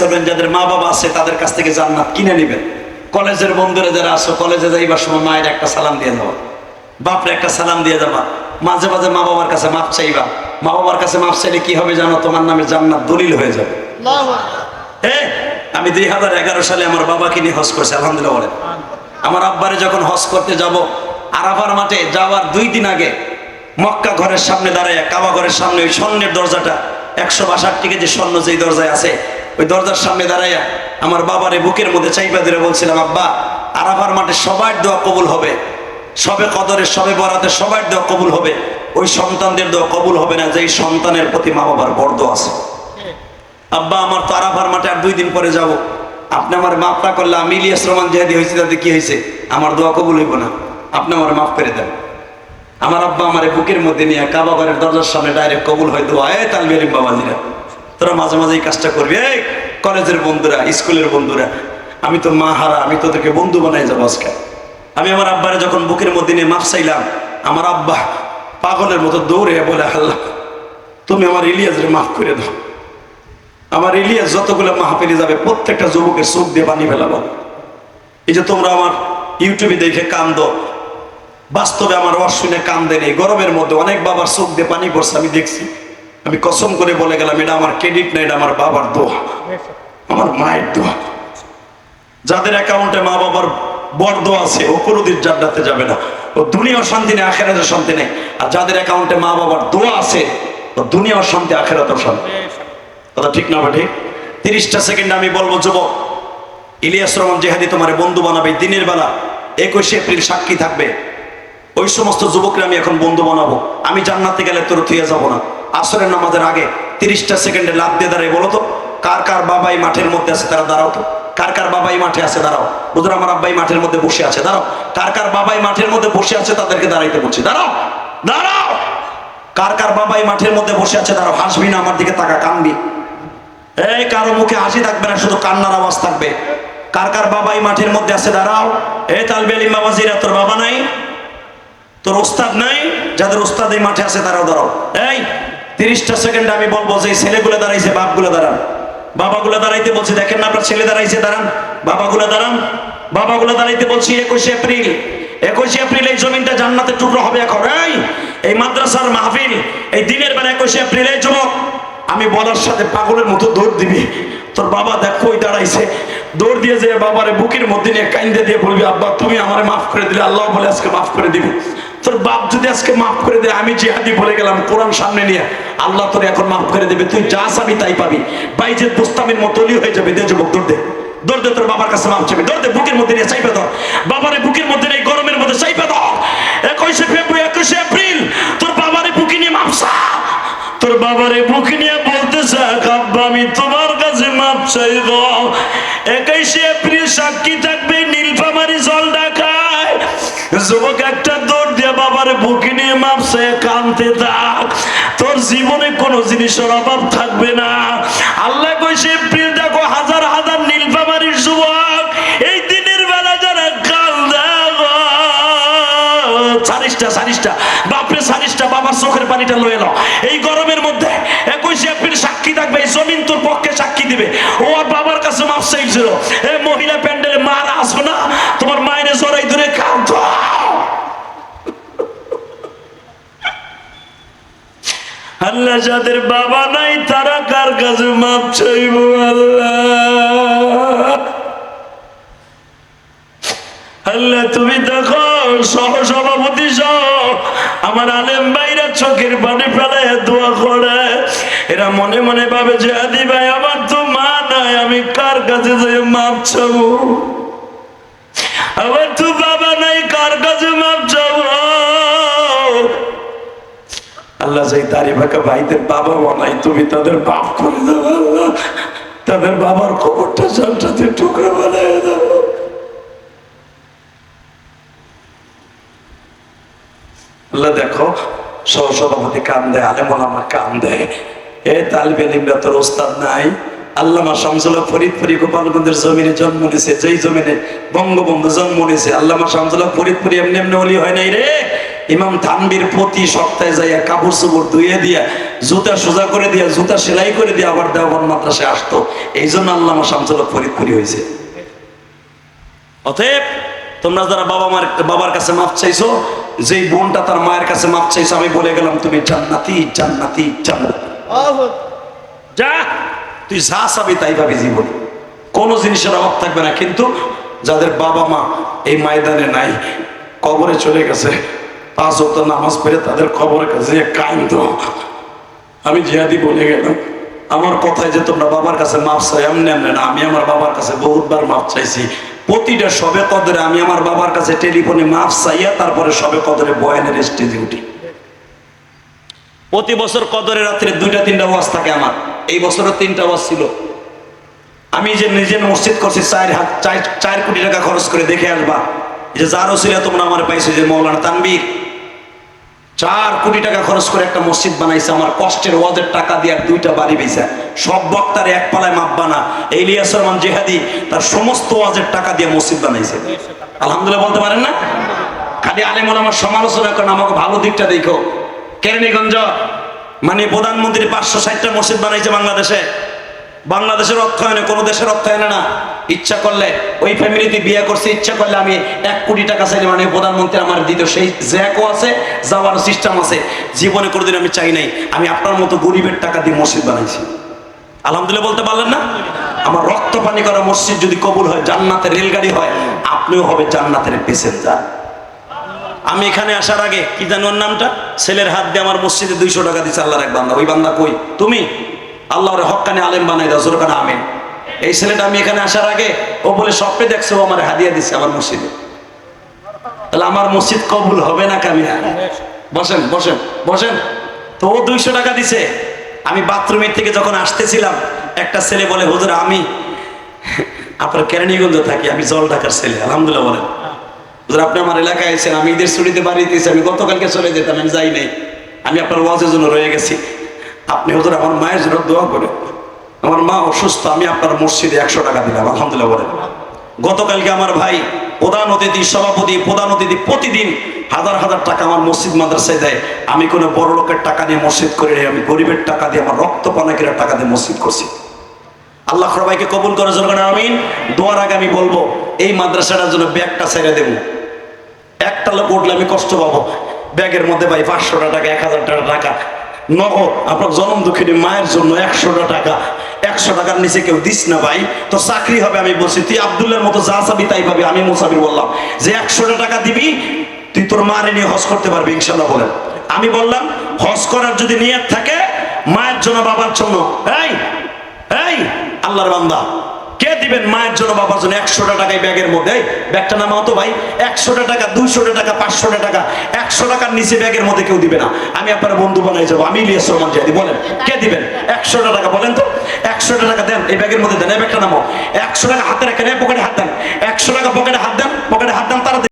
করবেন যাদের মা বাবা আছে তাদের কাছ থেকে জান্নাত কিনে নেবেন। কলেজের বন্ধুরা যারা আসো কলেজে যাইবার সময় মায়ের একটা সালাম দিয়ে যাওয়া। বাপরে একটা সালাম দিয়ে যাবা। মাঝে মাঝে মা বাবার কাছে মাপ চাইবা। মা বাবার কাছে মাপ চাইলে কি হবে জানো? তোমার নামে জান্নাত দলিল হয়ে যাবে। আমি দুই হাজার এগারো সালে আমার বাবাকে নিয়ে হজ করছি আলহামদুলিল্লাহ বলেন। আমার আব্বারে যখন হজ করতে যাব আরাফার মাঠে যাওয়ার দুই দিন আগে মক্কা ঘরের সামনে দাঁড়ায় কাবা ঘরের সামনে ওই স্বর্ণের দরজাটা একশো বাষট্টি কেজি স্বর্ণ যেই দরজায় আছে ওই দরজার সামনে দাঁড়াইয়া আমার বাবারে বুকের মধ্যে চাইপা ধরে বলছিলাম, আব্বা, আরাফার মাঠে সবার দোয়া কবুল হবে। সবে কদরের সবে বরাতে সবার দোয়া কবুল হবে। ওই সন্তানদের দোয়া কবুল হবে না, যেই সন্তানের প্রতি মা বাবার বর্দ আছে। আব্বা, আমার তো আরাফার মাঠে আর দুই দিন পরে যাব। আপনি আমার মাফ না করলে আমি ইলিয়াস রহমান জেহাদি হয়েছি, তাতে কি হয়েছে? আমার দোয়া কবুল হইব না। আপনি আমার মাফ করে দেন। আমার আব্বা আমার এই বুকের মধ্যে নিয়ে কাবা ঘরের দরজার সামনে ডাইরেক্ট কবুল হয় দোয়া। এ আলিম বাবাজিরা, তোরা মাঝে মাঝে এই কাজটা করবি। এই কলেজের বন্ধুরা, স্কুলের বন্ধুরা, আমি তো মা হারা, আমি তোদেরকে বন্ধু বানাই যাব আজকে। আমি আমার আব্বারে যখন বুকের মধ্যে নিয়ে মাফ চাইলাম, আমার আব্বা পাগলের মতো দৌড়ে বলে, আল্লাহ, তুমি আমার ইলিয়াসরে মাফ করে দাও। আমার ইলিয়াস যতগুলো মাহফিলে যাবে, প্রত্যেকটা যুবকের চোখ দিয়ে পানি ফেলাবো। এই যে তোমরা আমার ইউটিউবে দেখে কান্দো, বাস্তবে আমার ওয়াজ শুনে কান্দে নেই। গরমের মধ্যে অনেক বাবার চোখ দিয়ে পানি পড়ছে, আমি দেখছি। আমি কসম করে বলে গেলাম, এটা আমার ক্রেডিট না, এটা আমার বাবার দোয়া। আমার মায়ের দোয়া। যাদের অ্যাকাউন্টে মা বাবার বর্দ আছে, ও কোনোদিন জান্নাতে যাবে না। ও দুনিয়াও শান্তি নেই আখেরাতের শান্তি নেই। আর যাদের অ্যাকাউন্টে মা বাবার দোয়া আছে, ও দুনিয়াও শান্তি আখেরাতেও শান্তি কথা ঠিক না ঠিক তিরিশটা সেকেন্ড আমি বলব, যুবক, ইলিয়াস রহমান জেহাদি তোমার বন্ধু বানাবে, দিনের বেলা একুশে এপ্রিল সাক্ষী থাকবে। ওই সমস্ত যুবকরা আমি এখন বন্ধু বানাবো। আমি জান্নাতে গেলে তোর থুয়ে যাব না। আসরের নামাজের আগে তিরিশটা সেকেন্ডে লাভ দিয়ে দাঁড়াই বলো তো, কার কার বাবাই মাঠের মধ্যে আছে তারা দাঁড়াও তো। কার কার বাবাই মাঠে আছে দাঁড়াও। বুধুর আমার আব্বাই মাঠের মধ্যে বসে আছে, দাঁড়াও। কার কার বাবাই মাঠের মধ্যে বসে আছে তাদেরকে দাঁড়াইতে বলছি, দাঁড়াও দাঁড়াও। কার কার বাবাই মাঠের মধ্যে বসে আছে, দাঁড়াও, হাসবি না, আমার দিকে তাকা, কানবি। এই, কারও মুখে হাসি থাকবে না, শুধু কান্নার আওয়াজ থাকবে। কার কার বাবাই মাঠের মধ্যে আছে, দাঁড়াও। এ তালবে আলিম বাবাজিরা তোর বাবা নাই? তোর ওস্তাদ নাই? যাদের ওস্তাদ এই মাঠে আছে, তারাও দাঁড়াও। এই তিরিশটা সেকেন্ড আমি বলব যে ছেলেগুলো দাঁড়াইছে, বাপগুলো দাঁড়ান। বাবাগুলো দাঁড়াইতে বলছি, দেখেন না, আপনার ছেলে দাঁড়াইছে, দাঁড়ান। বাবাগুলো দাঁড়ান। বাবাগুলো দাঁড়াইতে বলছি, একুশে এপ্রিল একুশে এপ্রিল এই জমিনটা জান্নাতের টুকরো হবে এখন। এই এই মাদ্রাসার মাহফিল, এই দিনের বেলা একুশে এপ্রিল, এই যুবক, আমি বলার সাথে পাগলের মতো দৌড় দিবি। তোর বাবা দেখ কই দাঁড়াইছে। দৌড় দিয়ে যে বাবারে বুকের মধ্যে নিয়ে কাইন্দে দিয়ে বলবি, আব্বা, তুমি আমারে মাফ করে দিলে, আল্লাহ বলে আজকে মাফ করে দিবি। তোর বাপ যদি আজকে মাফ করে দেয়, আমি জিহাদি বলে গেলাম, কোরআন সামনে নিয়ে। আল্লাহ তোর এখন মাফ করে দেবে, তুই যা চাবি তাই পাবি। বাইজের বুস্তামির মতো অলি হয়ে যাবে, দে যুবক, দৌড় দে। দৌড় দে, তোর বাবার কাছে মাফ চাবি। দৌড় দে, বুকের মধ্যে নিয়ে চাইপে ধর। বাবারে বুকের মধ্যে নেই গরমের মধ্যে চাইপে ধর। একুশে ফেব্রুয়ারি একুশে এপ্রিল, তোর বাবারে বুকে নিয়ে মাফ চা। তোর বাবারে বুক নিয়ে বলতেছে আব্বা আমি তোমার কাছে মাপ চাইব। একাইশে এপ্রিল সাক্ষী থাকবে, নীলফামারি জল ডাকায় যুবক, একটা দৌড় দিয়ে বাবার বুকে নিয়ে মাপ চাই কানতে থাক তোর জীবনে কোনো জিনিসের অভাব থাকবে না। আল্লাহ কইছে এপ্রিল দেখো হাজার হাজার নীলফামারির যুবক, এই দিনের বেলা যারা দেখো সারিসটা সারিসটা বাপরে সারিসটা বাবার চোখের পানিটা লয়ে নাও। এই গরমের মধ্যে একুশে এপ্রিল সাক্ষী থাকবে, এই জমিন তোর পক্ষে সাক্ষী দিবে। ও আর বাবার কাছে মাপ চাইছিল। এ মহিলা প্যান্ডেলে মারা আসো না তোমার মায়ের জড়াই ধরে কাঁদ আল্লাহ যাদের বাবা নাই, তারা কার কাছে মাপ চাইব আল্লাহ? আল্লাহ, তুমি দেখো সহ সভাপতি সহ আমার আলেম ভাইরা চোখের পানি ফেলে দোয়া করে। এরা মনে মনে ভাবে যে, আদি ভাই, আমার তো মা নাই, আমি কার কাছে যে মাপ চাবো? আমার তো বাবা নাই, কার কাছে মাপ আল্লাহ সেই দাড়ি ফাঁকা ভাইদের বাবা বানাই তুমি তাদের বাপ করে আল্লাহ। তাদের বাবার খবরটা জানটাতে টুকরো বানাই দেবো আল্লাহ দেখো, সহসভাপতি কান দেয় আলেমন আমার কান দেয়। এ তালবে লিমরা তোর ওস্তাদ নাই। আল্লামা শামসুল্লাহ ফরিদপুরি গোপালগঞ্জের জমিনে জন্ম নিয়েছে যেই জমিনে বঙ্গবন্ধু জন্ম নিয়েছে আল্লামা শামসুল্লাহ ফরিদপুরি এমনি এমনি হয় নাই রে। ইমাম থানবির প্রতি সপ্তাহে যাইয়া কাপড় চোপড় ধুয়ে দিয়া জুতা সোজা করে দিয়া জুতা সেলাই করে দিয়ে আবার দেওয়ার মাদ্রাসায় আসতো। এই জন্য আল্লামা শামসুল ফরিদপুরি হয়েছে। অতএব তোমরা যারা বাবা মার বাবার কাছে মাপ চাইছো যেই বোনটা তার মায়ের কাছে মাপ চাইছো আমি বলে গেলাম তুমি জান্নাতি জান্নাতি জান্নাতি। যা তুই যা চাবি তাই পাবি জীবনে। কোনো জিনিসের অভাব থাকবে না কিন্তু যাদের বাবা মা এই ময়দানে নাই কবরে চলে গেছে পাঁচ হত নামাজ পড়ে তাদের কবরের কাছে কান্দ আমি জিহাদি বলে গেলাম, আমার কথায় যে তোমরা বাবার কাছে মাপ চাই এমনি এমনি না, আমি আমার বাবার কাছে বহুতবার মাপ চাইছি। প্রতিটা সবে কদরে আমি আমার বাবার কাছে টেলিফোনে মাপ চাইয়া তারপরে সবে কদরে বয়ানের স্টেজে উঠি। প্রতি বছর কদরে রাত্রে দুইটা, তিনটা ওয়াজ থাকে আমার। এই বছরও তিনটা ওয়াজ ছিল। আমি যে নিজে মসজিদ করছি, চার হাত, চার কোটি টাকা খরচ করে দেখে আসবা। যে যার ওসিলা তোমরা আমার পাইছো যে মৌলানা তানবীর চার কোটি টাকা খরচ করে একটা মসজিদ বানাইছে, আমার কষ্টের ওয়াজের টাকা দিয়ে দুইটা বাড়ি বেচা। সব বক্তার এক পালায় মাপবা না ইলিয়াস রহমান জেহাদি তার সমস্ত ওয়াজের টাকা দিয়ে মসজিদ বানাইছে। আলহামদুলিল্লাহ বলতে পারেন না? খালি আলেমন আমার সমালোচনা করেন, আমাকে ভালো দিকটা দেখো। কেরানীগঞ্জ মানে প্রধানমন্ত্রী পাঁচশো ষাটটা মসজিদ বানাইছে বাংলাদেশে। বাংলাদেশের অর্থায়নে, কোনো দেশের অর্থায়নে না। ইচ্ছা করলে, ওই ফ্যামিলিতে বিয়ে করছে, ইচ্ছা করলে আমি এক কোটি টাকা চাইলে মানে প্রধানমন্ত্রী আমার দিত, সেই জ্যাকও আছে যাওয়ার সিস্টেম আছে। জীবনে কোনোদিন আমি চাই নাই, আমি আপনার মতো গরিবের টাকা দিয়ে মসজিদ বানাইছি। আলহামদুলিল্লাহ বলতে পারলেন না? আমার রক্ত পানি করা মসজিদ যদি কবুল হয়, জান্নাতের রেলগাড়ি হয়, আপনিও হবে জান্নাতের প্যাসেঞ্জার আমি এখানে আসার আগে, কি জানো নামটা? ছেলের হাত দিয়ে আমার মসজিদে দুইশো টাকা দিচ্ছে আল্লাহর এক বান্দা। ওই বান্দা কই? তুমি? আল্লাহর হকানে আলেম বানাই দাও জোরকানে আমেন। এই ছেলেটা আমি এখানে আসার আগে ও বলে, স্বপ্নে দেখছে ও আমার হাদিয়া দিচ্ছে আমার মসজিদে। তাহলে আমার মসজিদ কবুল হবে না কামিয়া বসেন বসেন বসেন। তো ও দুইশো টাকা দিছে। আমি বাথরুমের থেকে যখন আসতেছিলাম, একটা ছেলে বলে, হুজুর, আমি আপনার কেরানীগঞ্জ থাকি, আমি জল ঢাকার ছেলে, আলহামদুলিল্লাহ বলেন। হুজুর, আপনি আমার এলাকায় এসেছেন আমি ঈদের ছুটিতে বাড়িতে আমি গতকালকে চলে যেতাম, আমি যাই নাই। আমি আপনার ওয়াজের জন্য রয়ে গেছি। আপনি হুজুর আমার মায়ের জন্য দোয়া করে আমার মা অসুস্থ আমি আপনার মসজিদে একশো টাকা দিলাম আলহামদুলিল্লাহ বলেন। গতকালকে আমার ভাই প্রধান অতিথি সভাপতি প্রধান অতিথি প্রতিদিন হাজার হাজার টাকা আমার মসজিদ মাদ্রাসায় দেয়। আমি কোনো বড় লোকের টাকা নিয়ে মসজিদ করি নাই, আমি গরিবের টাকা দিয়ে আমার রক্ত পানাকিরা টাকা দিয়ে মসজিদ করছি। আল্লাহ সবাইকে কবুল করে জন্য আমিন। দোয়ার আগে আমি বলব এই মাদ্রাসাটার জন্য ব্যাগটা ছেড়ে দেবো। একটা লোক উঠলে আমি কষ্ট পাবো। ব্যাগের মধ্যে ভাই পাঁচশোটা টাকা এক হাজার টাকা টাকা নগদ, আপনার জন্ম দুঃখিনী মায়ের জন্য একশোটা টাকা। একশো টাকার নিচে কেউ দিস না ভাই। তো চাকরি হবে, আমি বলছি, তুই আবদুল্লার মতো যা চাবি তাই পাবি, আমি মুসাফির বললাম। যে একশোটা টাকা দিবি, তুই তোর মারে নিয়ে হজ করতে পারবি, ইনশাল্লাহ বলেন। আমি বললাম, হজ করার যদি নিয়ত থাকে, মায়ের জন্য বাবার জন্য। এই এই, আল্লাহর বান্দা। কে দিবেন মায়ের জন্য বাবার জন্য একশোটা টাকায় ব্যাগের মধ্যে? ব্যাগটা নামাও তো ভাই। একশোটা টাকা, দুইশোটা টাকা, পাঁচশোটা টাকা, একশো টাকার নিচে ব্যাগের মধ্যে কেউ দিবে না। আমি আপনার বন্ধু বানাই যাব, আমি ইলিয়াস রহমান জাদি বলেন। কে দিবেন? একশোটা টাকা, বলেন তো। একশোটা টাকা দেন, এই ব্যাগের মধ্যে দেন, এই ব্যাগটা নামাও একশো টাকা হাতে রাখেন পকেটে হাত দেন। একশো টাকা পকেটে হাত দেন, পকেটে হাত দেন, তারা